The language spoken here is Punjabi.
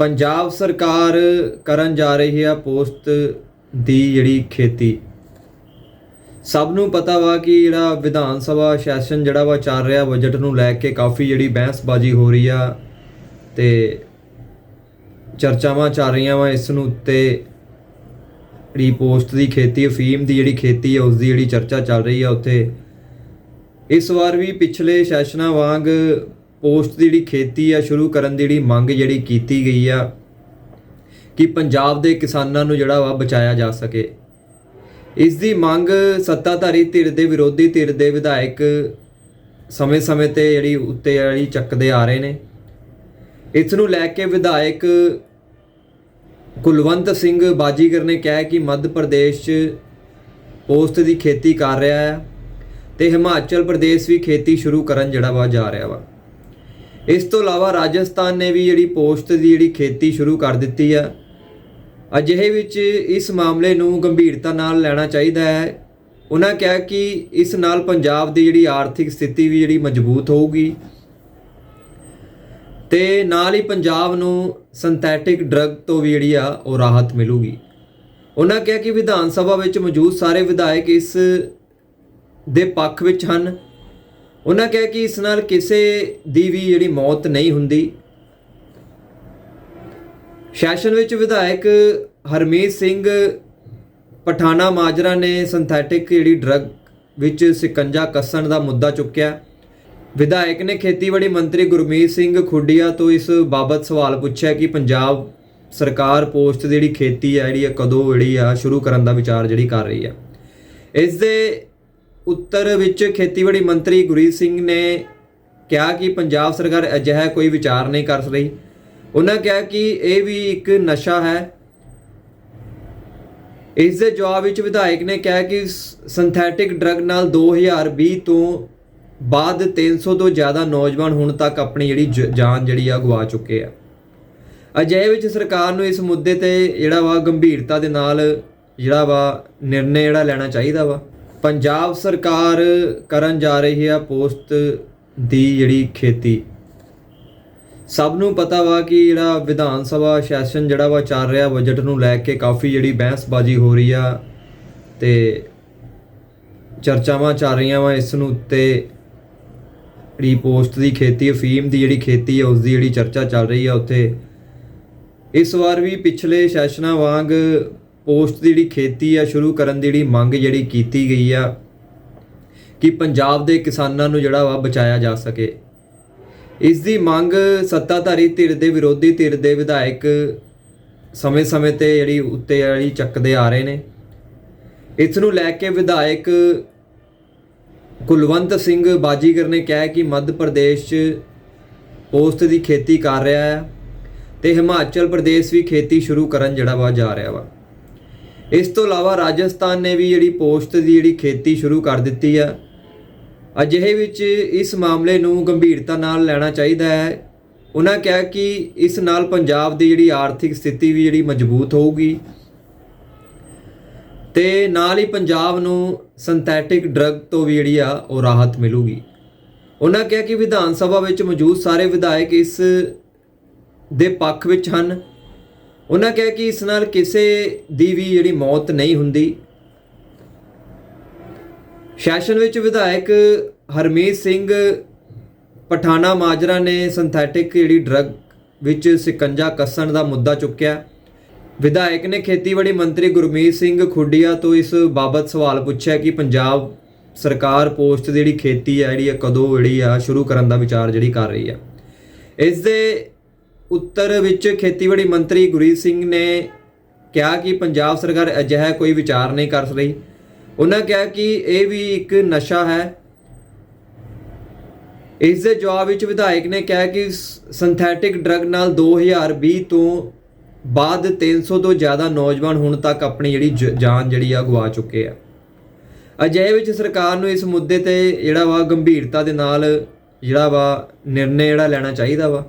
ਪੰਜਾਬ ਸਰਕਾਰ ਕਰਨ ਜਾ ਰਹੀ ਆ ਪੋਸਟ ਦੀ ਜਿਹੜੀ ਖੇਤੀ। ਸਭ ਨੂੰ ਪਤਾ ਵਾ ਕਿ ਜਿਹੜਾ ਵਿਧਾਨ ਸਭਾ ਸੈਸ਼ਨ ਜਿਹੜਾ ਵਾ ਚੱਲ ਰਿਹਾ ਬਜਟ ਨੂੰ ਲੈ ਕੇ ਕਾਫੀ ਜਿਹੜੀ ਬਹਿਸਬਾਜ਼ੀ ਹੋ ਰਹੀ ਆ ਤੇ ਚਰਚਾਵਾਂ ਚੱਲ ਰਹੀਆਂ ਵਾ ਇਸ ਨੂੰ ਉੱਤੇ। ਜਿਹੜੀ ਪੋਸਟ ਦੀ ਖੇਤੀ, ਅਫੀਮ ਦੀ ਜਿਹੜੀ ਖੇਤੀ ਹੈ ਉਸ ਦੀ ਜਿਹੜੀ ਚਰਚਾ ਚੱਲ ਰਹੀ ਆ ਉੱਥੇ। ਇਸ ਵਾਰ ਵੀ ਪਿਛਲੇ ਸੈਸ਼ਨਾਂ ਵਾਂਗ ਪੋਸਟ ਦੀ ਜਿਹੜੀ ਖੇਤੀ ਆ, ਸ਼ੁਰੂ ਕਰਨ ਦੀ ਜਿਹੜੀ ਮੰਗ ਜਿਹੜੀ ਕੀਤੀ ਗਈ ਆ, ਕਿ ਪੰਜਾਬ ਦੇ ਕਿਸਾਨਾਂ ਨੂੰ ਜਿਹੜਾ ਵਾ ਬਚਾਇਆ ਜਾ ਸਕੇ। ਇਸ ਦੀ ਮੰਗ ਸੱਤਾਧਾਰੀ ਧਿਰ ਦੇ ਵਿਰੋਧੀ ਧਿਰ ਦੇ ਵਿਧਾਇਕ ਸਮੇਂ-ਸਮੇਂ ਤੇ ਜਿਹੜੀ ਉੱਤੇ ਜਿਹੜੀ ਚੱਕਦੇ ਆ ਰਹੇ ਨੇ। ਇਸ ਨੂੰ ਲੈ ਕੇ ਵਿਧਾਇਕ ਕੁਲਵੰਤ ਸਿੰਘ ਬਾਜੀਗਰ ਨੇ ਕਿਹਾ ਕਿ ਮੱਧ ਪ੍ਰਦੇਸ਼ 'ਚ ਪੋਸਟ ਦੀ ਖੇਤੀ ਕਰ ਰਿਹਾ ਹੈ ਤੇ ਹਿਮਾਚਲ ਪ੍ਰਦੇਸ਼ ਵੀ ਖੇਤੀ ਸ਼ੁਰੂ ਕਰਨ ਜਿਹੜਾ ਵਾ ਜਾ ਰਿਹਾ ਵਾ। ਇਸ ਤੋਂ ਇਲਾਵਾ ਰਾਜਸਥਾਨ ਨੇ ਵੀ ਜਿਹੜੀ ਪੋਸਟ ਦੀ ਜਿਹੜੀ ਖੇਤੀ ਸ਼ੁਰੂ ਕਰ ਦਿੱਤੀ ਆ। ਅਜਿਹੇ ਵਿੱਚ ਇਸ ਮਾਮਲੇ ਨੂੰ ਗੰਭੀਰਤਾ ਨਾਲ ਲੈਣਾ ਚਾਹੀਦਾ ਹੈ। ਉਹਨਾਂ ਕਿਹਾ ਕਿ ਇਸ ਨਾਲ ਪੰਜਾਬ ਦੀ ਜਿਹੜੀ ਆਰਥਿਕ ਸਥਿਤੀ ਵੀ ਜਿਹੜੀ ਮਜ਼ਬੂਤ ਹੋਊਗੀ। ਤੇ ਨਾਲ ਹੀ ਪੰਜਾਬ ਨੂੰ ਸਿੰਥੈਟਿਕ ਡਰੱਗ ਤੋਂ ਵੀ ਜਿਹੜੀ ਆ, ਉਹ ਰਾਹਤ ਮਿਲੂਗੀ। ਉਹਨਾਂ ਕਿਹਾ ਕਿ ਵਿਧਾਨ ਸਭਾ ਵਿੱਚ ਮੌਜੂਦ ਸਾਰੇ ਵਿਧਾਇਕ ਇਸ ਦੇ ਪੱਖ ਵਿੱਚ ਹਨ। ਉਹਨਾਂ ਕਿਹਾ ਕਿ ਇਸ ਨਾਲ ਕਿਸੇ ਦੀ ਵੀ ਜਿਹੜੀ ਮੌਤ ਨਹੀਂ ਹੁੰਦੀ। ਸੈਸ਼ਨ ਵਿੱਚ ਵਿਧਾਇਕ ਹਰਮੀਤ ਸਿੰਘ ਪਠਾਣਾ ਮਾਜਰਾ ਨੇ ਸਿੰਥੈਟਿਕ ਜਿਹੜੀ ਡਰੱਗ ਵਿੱਚ ਸਿਕੰਜਾ ਕੱਸਣ ਦਾ ਮੁੱਦਾ ਚੁੱਕਿਆ। ਵਿਧਾਇਕ ਨੇ ਖੇਤੀਬਾੜੀ ਮੰਤਰੀ ਗੁਰਮੀਤ ਸਿੰਘ ਖੁੱਡੀਆ ਤੋਂ ਇਸ ਬਾਬਤ ਸਵਾਲ ਪੁੱਛਿਆ ਕਿ ਪੰਜਾਬ ਸਰਕਾਰ ਪੋਸਟ ਦੀ ਜਿਹੜੀ ਖੇਤੀ ਆ, ਜਿਹੜੀ ਆ, ਕਦੋਂ ਜਿਹੜੀ ਆ, ਸ਼ੁਰੂ ਕਰਨ ਦਾ ਵਿਚਾਰ ਜਿਹੜੀ ਕਰ ਰਹੀ ਆ। ਇਸ ਦੇ ਉੱਤਰ ਵਿੱਚ ਖੇਤੀਬਾੜੀ ਮੰਤਰੀ ਗੁਰੀਤ ਸਿੰਘ ਨੇ ਕਿਹਾ ਕਿ ਪੰਜਾਬ ਸਰਕਾਰ ਅਜਿਹਾ ਕੋਈ ਵਿਚਾਰ ਨਹੀਂ ਕਰ ਰਹੀ। ਉਹਨਾਂ ਕਿਹਾ ਕਿ ਇਹ ਵੀ ਇੱਕ ਨਸ਼ਾ ਹੈ। ਇਸ ਦੇ ਜਵਾਬ ਵਿੱਚ ਵਿਧਾਇਕ ਨੇ ਕਿਹਾ ਕਿ ਸਿੰਥੈਟਿਕ ਡਰੱਗ ਨਾਲ 2020 ਤੋਂ ਬਾਅਦ 300 ਤੋਂ ਜ਼ਿਆਦਾ ਨੌਜਵਾਨ ਹੁਣ ਤੱਕ ਆਪਣੀ ਜਿਹੜੀ ਜ- ਜਾਨ ਜਿਹੜੀ ਆ ਗਵਾ ਚੁੱਕੇ ਆ। ਅਜਿਹੇ ਵਿੱਚ ਸਰਕਾਰ ਨੂੰ ਇਸ ਮੁੱਦੇ ਤੇ ਜਿਹੜਾ ਵਾ ਗੰਭੀਰਤਾ ਦੇ ਨਾਲ ਜਿਹੜਾ ਵਾ ਨਿਰਣੇ ਜਿਹੜਾ ਲੈਣਾ ਚਾਹੀਦਾ ਵਾ। ਪੰਜਾਬ ਸਰਕਾਰ ਕਰਨ ਜਾ ਰਹੀ ਆ ਪੋਸਟ ਦੀ ਜਿਹੜੀ ਖੇਤੀ। ਸਭ ਨੂੰ ਪਤਾ ਵਾ ਕਿ ਜਿਹੜਾ ਵਿਧਾਨ ਸਭਾ ਸੈਸ਼ਨ ਜਿਹੜਾ ਵਾ ਚੱਲ ਰਿਹਾ ਬਜਟ ਨੂੰ ਲੈ ਕੇ ਕਾਫੀ ਜਿਹੜੀ ਬਹਿਸਬਾਜ਼ੀ ਹੋ ਰਹੀ ਆ ਤੇ ਚਰਚਾਵਾਂ ਚੱਲ ਰਹੀਆਂ ਵਾ ਇਸ ਨੂੰ ਉੱਤੇ। ਜਿਹੜੀ ਪੋਸਟ ਦੀ ਖੇਤੀ ਅਫੀਮ ਦੀ ਜਿਹੜੀ ਖੇਤੀ ਹੈ ਉਸ ਦੀ ਜਿਹੜੀ ਚਰਚਾ ਚੱਲ ਰਹੀ ਆ ਉੱਥੇ। ਇਸ ਵਾਰ ਵੀ ਪਿਛਲੇ ਸੈਸ਼ਨਾਂ ਵਾਂਗ ਪੋਸਟ ਦੀ ਜਿਹੜੀ ਖੇਤੀ ਆ, ਸ਼ੁਰੂ ਕਰਨ ਦੀ ਜਿਹੜੀ ਮੰਗ ਜਿਹੜੀ ਕੀਤੀ ਗਈ ਆ, ਕਿ ਪੰਜਾਬ ਦੇ ਕਿਸਾਨਾਂ ਨੂੰ ਜਿਹੜਾ ਵਾ ਬਚਾਇਆ ਜਾ ਸਕੇ। ਇਸ ਦੀ ਮੰਗ ਸੱਤਾਧਾਰੀ ਧਿਰ ਦੇ ਵਿਰੋਧੀ ਧਿਰ ਦੇ ਵਿਧਾਇਕ ਸਮੇਂ-ਸਮੇਂ ਤੇ ਜਿਹੜੀ ਉੱਤੇ ਵਾਲੀ ਚੱਕਦੇ ਆ ਰਹੇ ਨੇ। ਇਸ ਨੂੰ ਲੈ ਕੇ ਵਿਧਾਇਕ ਕੁਲਵੰਤ ਸਿੰਘ ਬਾਜੀਗਰ ਨੇ ਕਿਹਾ ਕਿ ਮੱਧ ਪ੍ਰਦੇਸ਼ 'ਚ ਪੋਸਟ ਦੀ ਖੇਤੀ ਕਰ ਰਿਹਾ ਹੈ ਤੇ ਹਿਮਾਚਲ ਪ੍ਰਦੇਸ਼ ਵੀ ਖੇਤੀ ਸ਼ੁਰੂ ਕਰਨ ਜਿਹੜਾ ਵਾ ਜਾ ਰਿਹਾ ਵਾ। ਇਸ ਤੋਂ ਇਲਾਵਾ ਰਾਜਸਥਾਨ ਨੇ ਵੀ ਜਿਹੜੀ ਪੋਸਟ ਦੀ ਜਿਹੜੀ ਖੇਤੀ ਸ਼ੁਰੂ ਕਰ ਦਿੱਤੀ ਆ। ਅਜਿਹੇ ਵਿੱਚ ਇਸ ਮਾਮਲੇ ਨੂੰ ਗੰਭੀਰਤਾ ਨਾਲ ਲੈਣਾ ਚਾਹੀਦਾ ਹੈ। ਉਹਨਾਂ ਕਿਹਾ ਕਿ ਇਸ ਨਾਲ ਪੰਜਾਬ ਦੀ ਜਿਹੜੀ ਆਰਥਿਕ ਸਥਿਤੀ ਵੀ ਜਿਹੜੀ ਮਜ਼ਬੂਤ ਹੋਊਗੀ। ਤੇ ਨਾਲ ਹੀ ਪੰਜਾਬ ਨੂੰ ਸਿੰਥੈਟਿਕ ਡਰੱਗ ਤੋਂ ਵੀ ਜਿਹੜੀ ਆ, ਉਹ ਰਾਹਤ ਮਿਲੂਗੀ। ਉਹਨਾਂ ਕਿਹਾ ਕਿ ਵਿਧਾਨ ਸਭਾ ਵਿੱਚ ਮੌਜੂਦ ਸਾਰੇ ਵਿਧਾਇਕ ਇਸ ਦੇ ਪੱਖ ਵਿੱਚ ਹਨ। ਉਹਨਾਂ ਕਿਹਾ ਕਿ ਇਸ ਨਾਲ ਕਿਸੇ ਦੀ ਵੀ ਜਿਹੜੀ ਮੌਤ ਨਹੀਂ ਹੁੰਦੀ। ਸੈਸ਼ਨ ਵਿੱਚ ਵਿਧਾਇਕ ਹਰਮੀਤ ਸਿੰਘ ਪਠਾਣਾ ਮਾਜਰਾ ਨੇ ਸਿੰਥੈਟਿਕ ਜਿਹੜੀ ਡਰੱਗ ਵਿੱਚ ਸਿਕੰਜਾ ਕੱਸਣ ਦਾ ਮੁੱਦਾ ਚੁੱਕਿਆ। ਵਿਧਾਇਕ ਨੇ ਖੇਤੀਬਾੜੀ ਮੰਤਰੀ ਗੁਰਮੀਤ ਸਿੰਘ ਖੁੱਡੀਆ ਤੋਂ ਇਸ ਬਾਬਤ ਸਵਾਲ ਪੁੱਛਿਆ ਕਿ ਪੰਜਾਬ ਸਰਕਾਰ ਪੋਸਟ ਜਿਹੜੀ ਖੇਤੀ ਆ ਜਿਹੜੀ ਆ, ਕਦੋਂ ਜਿਹੜੀ ਆ, ਸ਼ੁਰੂ ਕਰਨ ਦਾ ਵਿਚਾਰ ਜਿਹੜੀ ਕਰ ਰਹੀ ਆ। ਇਸ ਦੇ ਉੱਤਰ ਵਿੱਚ ਖੇਤੀਬਾੜੀ ਮੰਤਰੀ ਗੁਰੀਤ ਸਿੰਘ ਨੇ ਕਿਹਾ ਕਿ ਪੰਜਾਬ ਸਰਕਾਰ ਅਜਿਹਾ ਕੋਈ ਵਿਚਾਰ ਨਹੀਂ ਕਰ ਰਹੀ। ਉਹਨਾਂ ਕਿਹਾ ਕਿ ਇਹ ਵੀ ਇੱਕ ਨਸ਼ਾ ਹੈ। ਇਸ ਦੇ ਜਵਾਬ ਵਿੱਚ ਵਿਧਾਇਕ ਨੇ ਕਿਹਾ ਕਿ ਸਿੰਥੈਟਿਕ ਡਰੱਗ ਨਾਲ 2020 ਤੋਂ ਬਾਅਦ 300 ਤੋਂ ਜ਼ਿਆਦਾ ਨੌਜਵਾਨ ਹੁਣ ਤੱਕ ਆਪਣੀ ਜਿਹੜੀ ਜ- ਜਾਨ ਜਿਹੜੀ ਆ ਗਵਾ ਚੁੱਕੇ ਆ। ਅਜਿਹੇ ਵਿੱਚ ਸਰਕਾਰ ਨੂੰ ਇਸ ਮੁੱਦੇ ਤੇ ਜਿਹੜਾ ਵਾ ਗੰਭੀਰਤਾ ਦੇ ਨਾਲ ਜਿਹੜਾ ਵਾ ਨਿਰਣੇ ਜਿਹੜਾ ਲੈਣਾ ਚਾਹੀਦਾ ਵਾ।